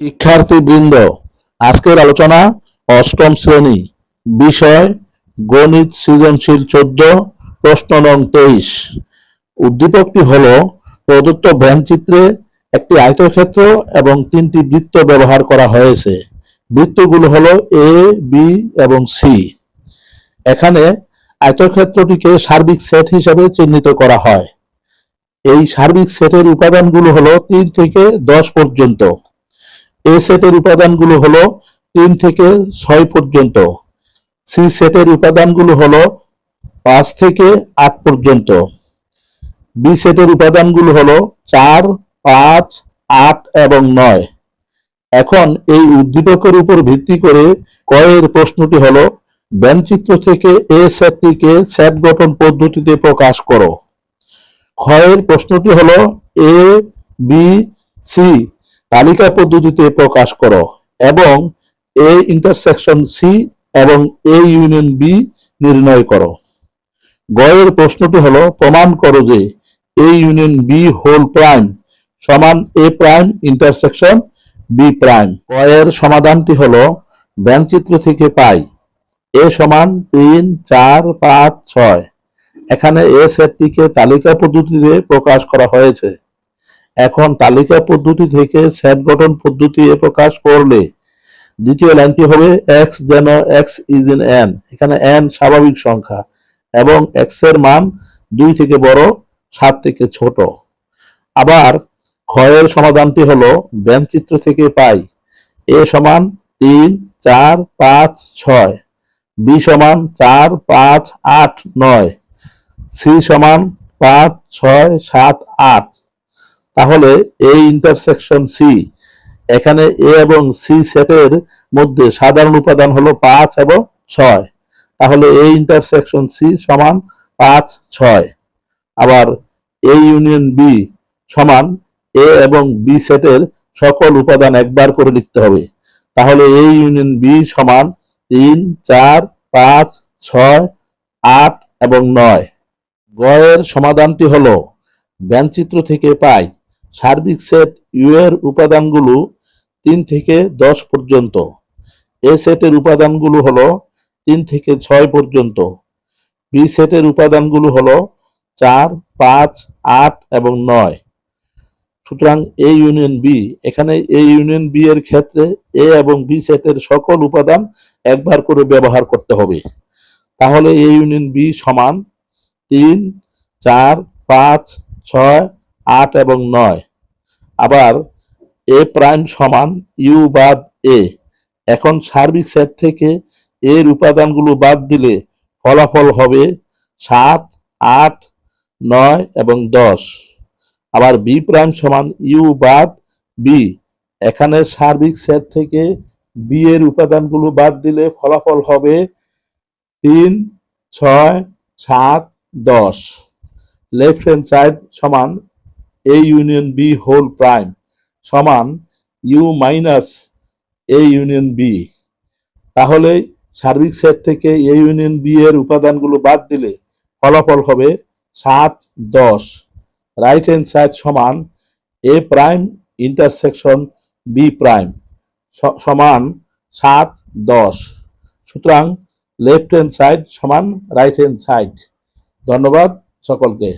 শিক্ষার্থীবৃন্দ, আজকের আলোচনা অষ্টম শ্রেণি, বিষয় গণিত সৃজনশীল চোদ্দ, প্রশ্ন নং তেইশ। উদ্দীপকটি হল প্রদত্ত চিত্রে একটি আয়তক্ষেত্র এবং তিনটি বৃত্ত ব্যবহার করা হয়েছে। বৃত্তগুলো হল এ বি এবং সি এখানে আয়তক্ষেত্রটিকে সার্বিক সেট হিসাবে চিহ্নিত করা হয়। এই সার্বিক সেটের উপাদানগুলো হলো তিন থেকে দশ পর্যন্ত। এ সেটের উপাদানগুলো হলো তিন থেকে ছয় পর্যন্ত। সি সেটের উপাদানগুলো হলো পাঁচ থেকে আট পর্যন্ত। বি সেটের উপাদানগুলো হলো চার, পাঁচ, আট এবং নয়। এখন এই উদ্দীপকের উপর ভিত্তি করে কয়ের প্রশ্নটি হলো ব্যঞ্চিত্র থেকে এ সেটটিকে সেট গঠন পদ্ধতিতে প্রকাশ করো। ক্ষয়ের প্রশ্নটি হলো, এ, বি, সি তালিকা পদ্ধতিতে প্রকাশ করো এবং এ ইন্টারসেকশন সি এবং এ ইউনিয়ন বি নির্ণয় করো। গয়ের প্রশ্নটি হলো, প্রমাণ করো যে A union B whole prime সমান A prime intersection B prime গয়ের সমাধানটি হলো, ব্যঞ্চিত্র থেকে পাই এ সমান তিন, চার, পাঁচ, ছয়। এখানে এ সেটটিকে তালিকা পদ্ধতিতে প্রকাশ করা হয়েছে। এখন তালিকা পদ্ধতি থেকে সেট গঠন পদ্ধতি এ প্রকাশ করলে দ্বিতীয় লাইনটি হবে এক্স যেন এক্স ইজ ইন এন এখানে এন স্বাভাবিক সংখ্যা, এবং এক্সের মান দুই থেকে বড়, সাত থেকে ছোট। আবার ক্ষয়ের সমাধানটি হলো ব্যঞ্চিত্র থেকে পাই, এ সমান তিন, চার, পাঁচ, ছয়, বি সমান চার, পাঁচ, আট, নয়, সি সমান পাঁচ, ছয়, সাত, আট। তাহলে এই ইন্টারসেকশন সি এখানে এ এবং সি সেটের মধ্যে সাধারণ উপাদান হলো পাঁচ এবং ছয়। তাহলে এই ইন্টারসেকশন সি সমান পাঁচ, ছয়। আবার এ ইউনিয়ন বি সমান এ এবং বি সেটের সকল উপাদান একবার করে লিখতে হবে। তাহলে এ ইউনিয়ন বি সমান তিন, চার, পাঁচ, ছয়, আট এবং নয়। গয়ের সমাধানটি হলো ব্যঞ্চিত্র থেকে পাই সার্বিক সেট ইউ এর উপাদানগুলো তিন থেকে দশ পর্যন্ত। এ সেটের উপাদানগুলো হলো তিন থেকে ছয় পর্যন্ত। বি সেটের উপাদানগুলো হলো চার, পাঁচ, আট এবং নয়। সুতরাং এ ইউনিয়ন বি। এখানে এ ইউনিয়ন বি এর ক্ষেত্রে এ এবং বি সেটের সকল উপাদান একবার করে ব্যবহার করতে হবে। তাহলে এ ইউনিয়ন বি সমান তিন, চার, পাঁচ, ছয় আট এবং নয়। আবার এ প্রাইম সমান ইউ বাদ এ। এখন সার্বিক সেট থেকে এর উপাদানগুলো বাদ দিলে ফলাফল হবে সাত, আট, নয় এবং দশ। আবার বি প্রাইম সমান ইউ বাদ বি। এখানে সার্বিক সেট থেকে বি এর উপাদানগুলো বাদ দিলে ফলাফল হবে তিন, ছয়, সাত, দশ। লেফট হ্যান্ড সাইড সমান A union B whole prime সমান U minus A union B তাহলে সার্বিক সেট থেকে এ ইউনিয়ন বি এর উপাদানগুলো বাদ দিলে ফলাফল হবে সাত দশ। রাইট হ্যান্ড সাইড সমান A prime intersection B prime সমান সাত দশ। সুতরাং লেফট হ্যান্ড সাইড সমান রাইট হ্যান্ড সাইড ধন্যবাদ সকলকে।